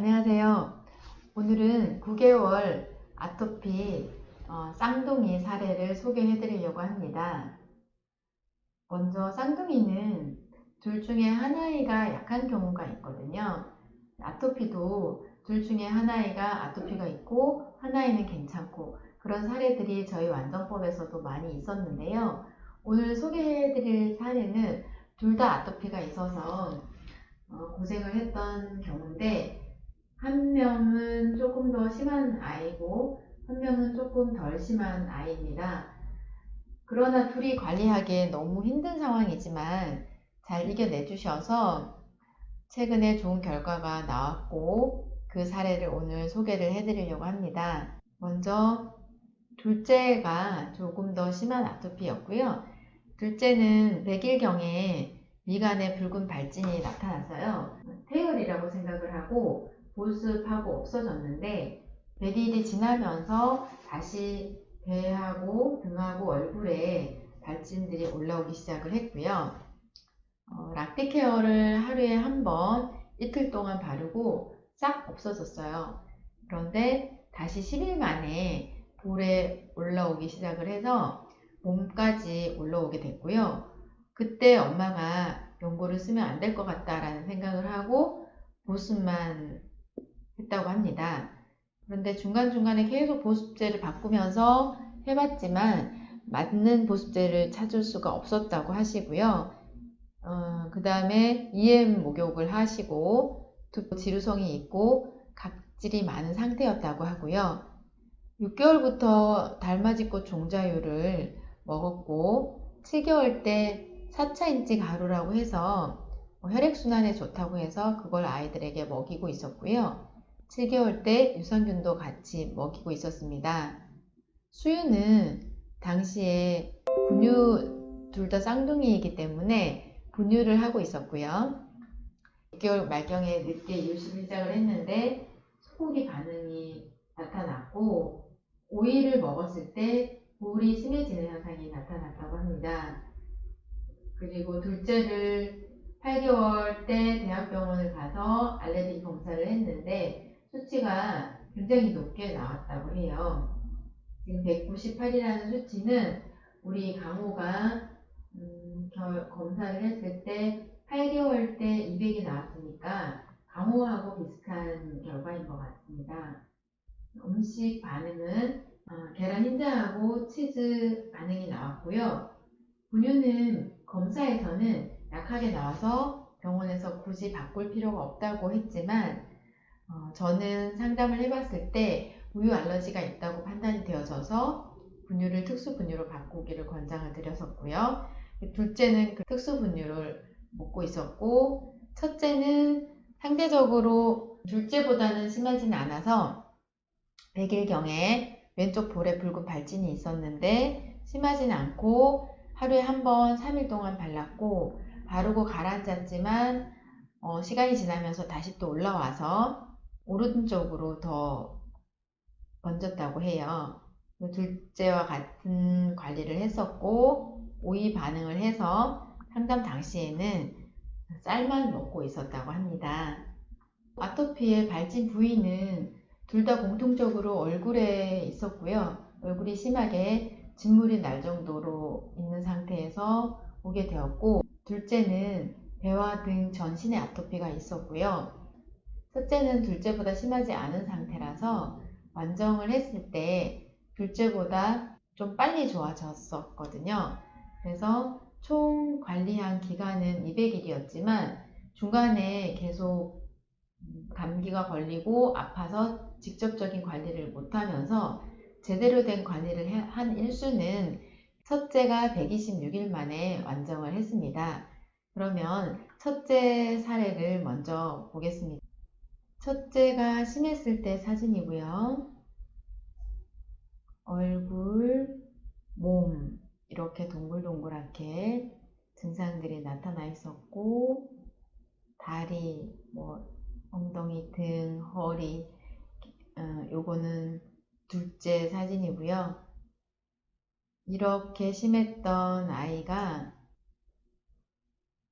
안녕하세요. 오늘은 9개월 아토피 어, 쌍둥이 사례를 소개해 드리려고 합니다. 먼저 쌍둥이는 둘 중에 하나이가 약한 경우가 있거든요. 아토피도 둘 중에 하나이가 아토피가 있고 하나이는 괜찮고 그런 사례들이 저희 완전법에서도 많이 있었는데요. 오늘 소개해 드릴 사례는 둘 다 아토피가 있어서 어, 고생을 했던 경우인데 한 명은 조금 더 심한 아이고 한 명은 조금 덜 심한 아이입니다. 그러나 둘이 관리하기에 너무 힘든 상황이지만 잘 이겨내 주셔서 최근에 좋은 결과가 나왔고 그 사례를 오늘 소개를 해드리려고 합니다. 먼저 둘째가 조금 더 심한 아토피였고요. 둘째는 100일경에 미간에 붉은 발진이 나타났어요. 태열이라고 생각을 하고 보습하고 없어졌는데 100일이 지나면서 다시 배하고 등하고 얼굴에 발진들이 올라오기 시작을 했고요. 어, 락티 케어를 하루에 한 번 이틀 동안 바르고 싹 없어졌어요. 그런데 다시 10일 만에 볼에 올라오기 시작을 해서 몸까지 올라오게 됐고요. 그때 엄마가 연고를 쓰면 안 될 것 같다라는 생각을 하고 보습만 했다고 합니다. 그런데 중간중간에 계속 보습제를 바꾸면서 해봤지만 맞는 보습제를 찾을 수가 없었다고 하시고요. 어, 그 다음에 EM 목욕을 하시고 두부 지루성이 있고 각질이 많은 상태였다고 하고요. 6개월부터 달맞이꽃 종자유를 먹었고 7개월 때 4차인지 가루라고 해서 뭐 혈액순환에 좋다고 해서 그걸 아이들에게 먹이고 있었고요. 7개월 때 유산균도 같이 먹이고 있었습니다. 수유는 당시에 분유 둘 다 쌍둥이이기 때문에 분유를 하고 있었고요. 6개월 말경에 늦게 이유식 시작을 했는데 소고기 반응이 나타났고 오이를 먹었을 때 볼이 심해지는 현상이 나타났다고 합니다. 그리고 둘째를 8개월 때 대학병원을 가서 알레르기 검사를 했는데 수치가 굉장히 높게 나왔다고 해요. 지금 198이라는 수치는 우리 강호가 음, 검사를 했을 때 8개월 때 200이 나왔으니까 강호하고 비슷한 결과인 것 같습니다. 음식 반응은 어, 계란 흰자하고 치즈 반응이 나왔고요. 분유는 검사에서는 약하게 나와서 병원에서 굳이 바꿀 필요가 없다고 했지만 어, 저는 상담을 해봤을 때 우유 알러지가 있다고 판단이 되어져서 분유를 특수 분유로 바꾸기를 권장을 드렸었고요. 둘째는 그 특수 분유를 먹고 있었고 첫째는 상대적으로 둘째보다는 심하지는 않아서 100일경에 왼쪽 볼에 붉은 발진이 있었는데 심하지는 않고 하루에 한 번 3일 동안 발랐고 바르고 가라앉았지만 어, 시간이 지나면서 다시 또 올라와서 오른쪽으로 더 번졌다고 해요. 둘째와 같은 관리를 했었고 오이 반응을 해서 상담 당시에는 쌀만 먹고 있었다고 합니다. 아토피의 발진 부위는 둘 다 공통적으로 얼굴에 있었고요. 얼굴이 심하게 진물이 날 정도로 있는 상태에서 오게 되었고 둘째는 배와 등 전신에 아토피가 있었고요. 첫째는 둘째보다 심하지 않은 상태라서 완정을 했을 때 둘째보다 좀 빨리 좋아졌었거든요. 그래서 총 관리한 기간은 200일이었지만 중간에 계속 감기가 걸리고 아파서 직접적인 관리를 못하면서 제대로 된 관리를 한 일수는 첫째가 126일 만에 완정을 했습니다. 그러면 첫째 사례를 먼저 보겠습니다. 첫째가 심했을 때 사진이고요. 얼굴, 몸 이렇게 동글동글하게 증상들이 나타나 있었고 다리, 뭐 엉덩이, 등, 허리 어, 요거는 둘째 사진이고요. 이렇게 심했던 아이가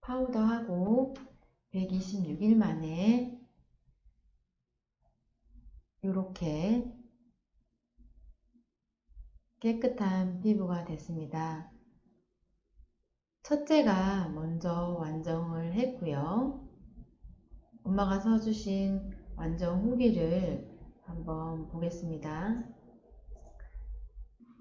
파우더하고 126일 만에 이렇게 깨끗한 피부가 됐습니다. 첫째가 먼저 완성을 했고요. 엄마가 써주신 완성 후기를 한번 보겠습니다.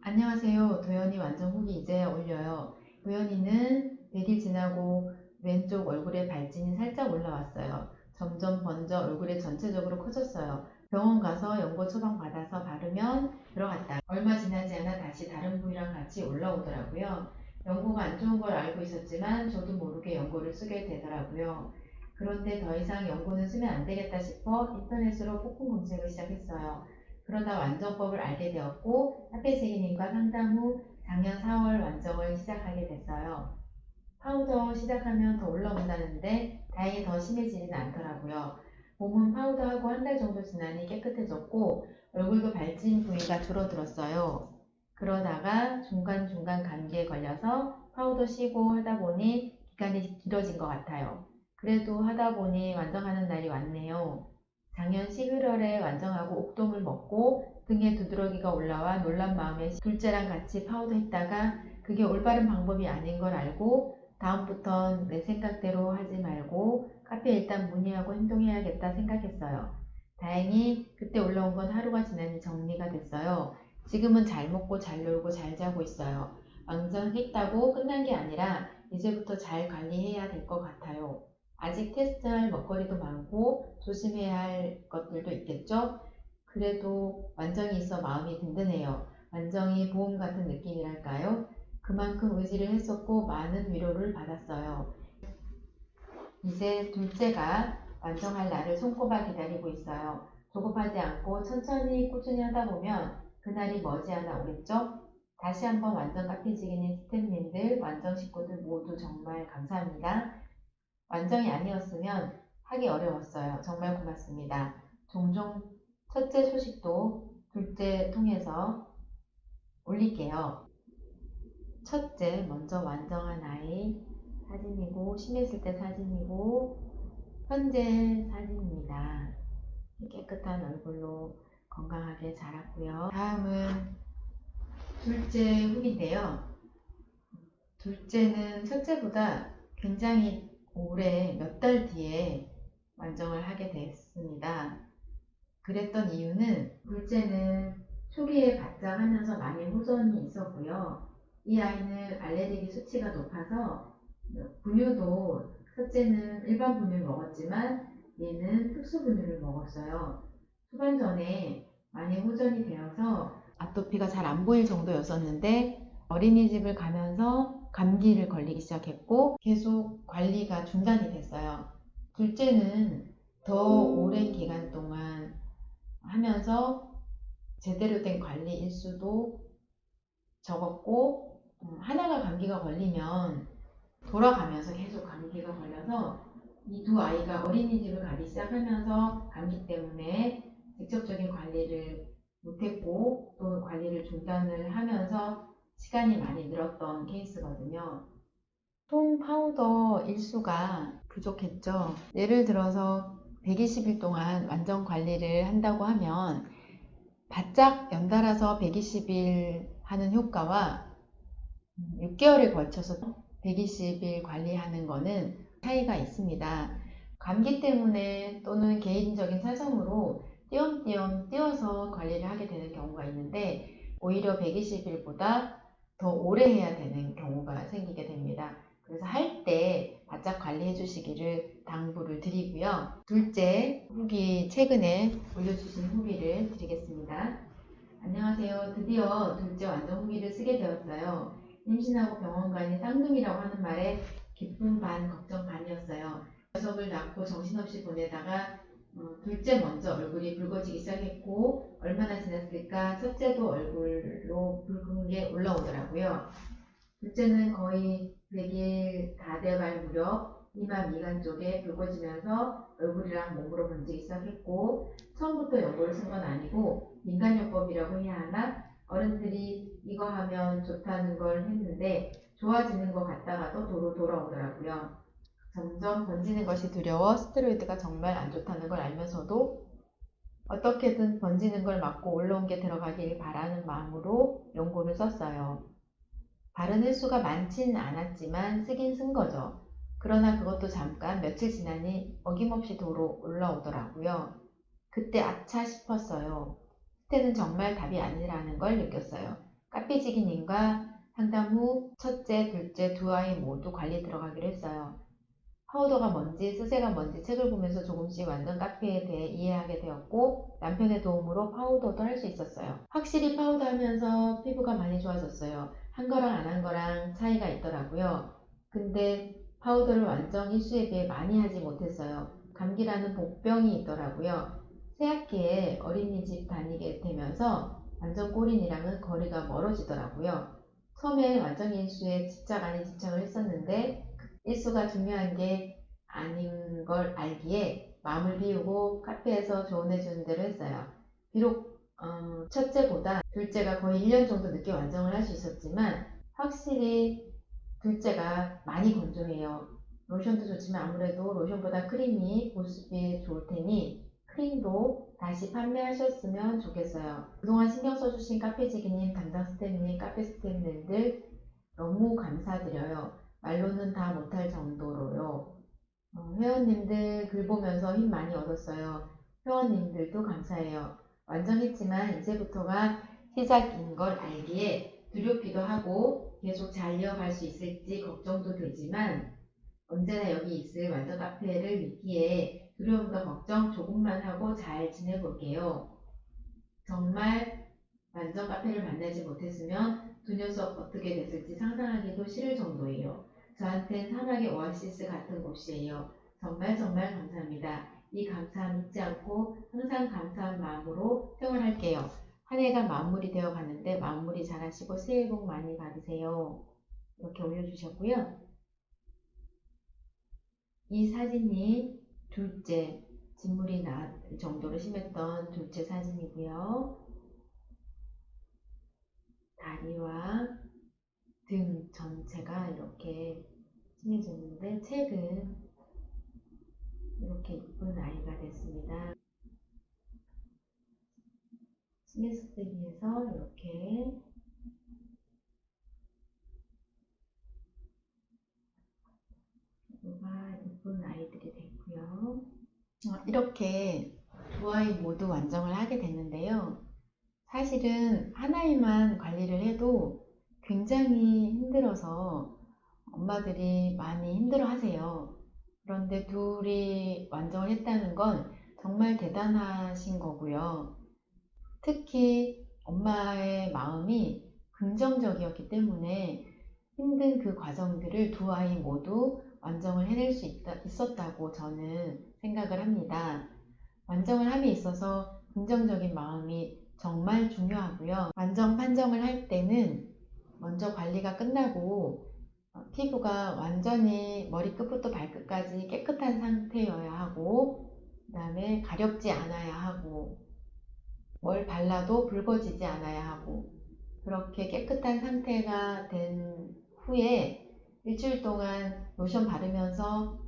안녕하세요. 도연이 완성 후기 이제 올려요. 도연이는 100일 지나고 왼쪽 얼굴에 발진이 살짝 올라왔어요. 점점 번져 얼굴에 전체적으로 커졌어요. 병원 가서 연고 처방 받아서 바르면 들어갔다. 얼마 지나지 않아 다시 다른 부위랑 같이 올라오더라고요. 연고가 안 좋은 걸 알고 있었지만 저도 모르게 연고를 쓰게 되더라고요. 그런데 더 이상 연고는 쓰면 안 되겠다 싶어 인터넷으로 폭풍 검색을 시작했어요. 그러다 완정법을 알게 되었고 하필세기님과 상담 후 작년 4월 완정을 시작하게 됐어요. 파우더 시작하면 더 올라온다는데 다행히 더 심해지지는 않더라고요. 몸은 파우더하고 한 달 정도 지나니 깨끗해졌고 얼굴도 발진 부위가 줄어들었어요. 그러다가 중간중간 감기에 걸려서 파우더 쉬고 하다 보니 기간이 길어진 것 같아요. 그래도 하다 보니 완성하는 날이 왔네요. 작년 11월에 완성하고 옥돔을 먹고 등에 두드러기가 올라와 놀란 마음에 둘째랑 같이 파우더 했다가 그게 올바른 방법이 아닌 걸 알고 다음부턴 내 생각대로 하지 말고 카페에 일단 문의하고 행동해야겠다 생각했어요. 다행히 그때 올라온 건 하루가 지나니 정리가 됐어요. 지금은 잘 먹고 잘 놀고 잘 자고 있어요. 완전 했다고 끝난 게 아니라 이제부터 잘 관리해야 될 것 같아요. 아직 테스트할 먹거리도 많고 조심해야 할 것들도 있겠죠? 그래도 완정이 있어 마음이 든든해요. 완정이 보험 같은 느낌이랄까요? 그만큼 의지를 했었고 많은 위로를 받았어요. 이제 둘째가 완성할 날을 손꼽아 기다리고 있어요. 조급하지 않고 천천히 꾸준히 하다 보면 그날이 머지않아 오겠죠? 다시 한번 완전 카페지기님 스태프님들, 완전 식구들 모두 정말 감사합니다. 완정이 아니었으면 하기 어려웠어요. 정말 고맙습니다. 종종 첫째 소식도 둘째 통해서 올릴게요. 첫째, 먼저 완성한 아이 사진이고, 심했을 때 사진이고, 현재 사진입니다. 깨끗한 얼굴로 건강하게 자랐고요. 다음은 둘째 후기인데요. 둘째는 첫째보다 굉장히 올해 몇 달 뒤에 완정을 하게 됐습니다. 그랬던 이유는 둘째는 초기에 바짝 하면서 많이 호전이 있었고요. 이 아이는 알레르기 수치가 높아서 분유도 첫째는 일반 분유를 먹었지만 얘는 특수 분유를 먹었어요. 후반전에 많이 호전이 되어서 아토피가 잘 안 보일 정도였었는데 어린이집을 가면서 감기를 걸리기 시작했고 계속 관리가 중단이 됐어요. 둘째는 더 오랜 기간 동안 하면서 제대로 된 관리 일수도 적었고 음, 하나가 감기가 걸리면 돌아가면서 계속 감기가 걸려서 이 두 아이가 어린이집을 가기 시작하면서 감기 때문에 직접적인 관리를 못했고 또 관리를 중단을 하면서 시간이 많이 늘었던 케이스거든요. 통 파우더 일수가 부족했죠. 예를 들어서 120일 동안 완전 관리를 한다고 하면 바짝 연달아서 120일 하는 효과와 6개월에 걸쳐서 120일 관리하는 거는 차이가 있습니다. 감기 때문에 또는 개인적인 사정으로 띄엄띄엄 띄워서 관리를 하게 되는 경우가 있는데 오히려 120일보다 더 오래 해야 되는 경우가 생기게 됩니다. 그래서 할 때 바짝 관리해 주시기를 당부를 드리고요. 둘째 후기 최근에 올려주신 후기를 드리겠습니다. 안녕하세요. 드디어 둘째 완전 후기를 쓰게 되었어요. 임신하고 병원 가니 쌍둥이라고 하는 말에 기쁨 반 걱정 반이었어요. 녀석을 낳고 정신없이 보내다가 어, 둘째 먼저 얼굴이 붉어지기 시작했고 얼마나 지났을까 첫째도 얼굴로 붉은 게 올라오더라고요. 둘째는 거의 100일 다 돼갈 무렵 이마 미간 쪽에 붉어지면서 얼굴이랑 몸으로 번지기 시작했고 처음부터 연고를 쓴건 아니고 민간요법이라고 해야 하나 어른들이 이거 하면 좋다는 걸 했는데 좋아지는 것 같다가도 도로 돌아오더라고요. 점점 번지는 것이 두려워 스테로이드가 정말 안 좋다는 걸 알면서도 어떻게든 번지는 걸 막고 올라온 게 들어가길 바라는 마음으로 용고를 썼어요. 바른 횟수가 많진 않았지만 쓰긴 쓴 거죠. 그러나 그것도 잠깐 며칠 지나니 어김없이 도로 올라오더라고요. 그때 아차 싶었어요. 스테는 정말 답이 아니라는 걸 느꼈어요. 카피지기님과 상담 후 첫째, 둘째 두 아이 모두 관리 들어가기로 했어요. 파우더가 뭔지 쓰세가 뭔지 책을 보면서 조금씩 완전 카페에 대해 이해하게 되었고 남편의 도움으로 파우더도 할 수 있었어요. 확실히 파우더 하면서 피부가 많이 좋아졌어요. 한 거랑 안 한 거랑 차이가 있더라고요. 근데 파우더를 완전 일수에 비해 많이 하지 못했어요. 감기라는 복병이 있더라고요. 새학기에 어린이집 다니게 되면서 완전 꼬린이랑은 거리가 멀어지더라고요. 처음에 완전 일수에 집착 아닌 집착을 했었는데 일수가 중요한 게 아닌 걸 알기에 마음을 비우고 카페에서 조언해주는 대로 했어요. 비록 어, 첫째보다 둘째가 거의 1년 정도 늦게 완성을 할 수 있었지만 확실히 둘째가 많이 건조해요. 로션도 좋지만 아무래도 로션보다 크림이 보습이 좋을 테니 크림도 다시 판매하셨으면 좋겠어요. 그동안 신경 써주신 카페지기님, 담당 스태프님, 카페 스태프님들 너무 감사드려요. 말로는 다 못할 정도로요. 어, 회원님들 글 보면서 힘 많이 얻었어요. 회원님들도 감사해요. 완전했지만 이제부터가 시작인 걸 알기에 두렵기도 하고 계속 잘 이어갈 수 있을지 걱정도 되지만 언제나 여기 있을 완전 카페를 믿기에 두려움과 걱정 조금만 하고 잘 지내볼게요. 정말 완전 카페를 만나지 못했으면 두 녀석 어떻게 됐을지 상상하기도 싫을 정도예요. 저한텐 사막의 오아시스 같은 곳이에요. 정말 정말 감사합니다. 이 감사함 잊지 않고 항상 감사한 마음으로 생활할게요. 한 해가 마무리되어 가는데 마무리 잘 하시고 새해 복 많이 받으세요. 이렇게 올려주셨고요. 이 사진이 둘째, 진물이 날 정도로 심했던 둘째 사진이고요. 다리와 등 전체가 이렇게 심해졌는데 책은 이렇게 이쁜 아이가 됐습니다. 스미스백에서 이렇게 이거가 이쁜 아이들이 됐고요. 어, 이렇게 두 아이 모두 완성을 하게 됐는데요. 사실은 하나이만 관리를 해도 굉장히 힘들어서 엄마들이 많이 힘들어 하세요. 그런데 둘이 완성을 했다는 건 정말 대단하신 거고요. 특히 엄마의 마음이 긍정적이었기 때문에 힘든 그 과정들을 두 아이 모두 완성을 해낼 수 있다, 있었다고 저는 생각을 합니다. 완성을 함에 있어서 긍정적인 마음이 정말 중요하고요. 완성 판정을 할 때는 먼저 관리가 끝나고 어, 피부가 완전히 머리끝부터 발끝까지 깨끗한 상태여야 하고 그 다음에 가렵지 않아야 하고 뭘 발라도 붉어지지 않아야 하고 그렇게 깨끗한 상태가 된 후에 일주일 동안 로션 바르면서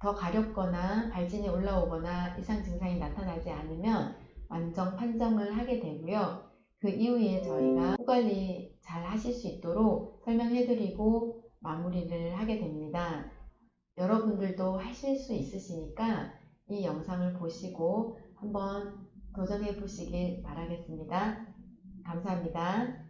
더 가렵거나 발진이 올라오거나 이상 증상이 나타나지 않으면 완전 판정을 하게 되고요. 그 이후에 저희가 호관리 잘 하실 수 있도록 설명해드리고 마무리를 하게 됩니다. 여러분들도 하실 수 있으시니까 이 영상을 보시고 한번 도전해 보시길 바라겠습니다. 감사합니다.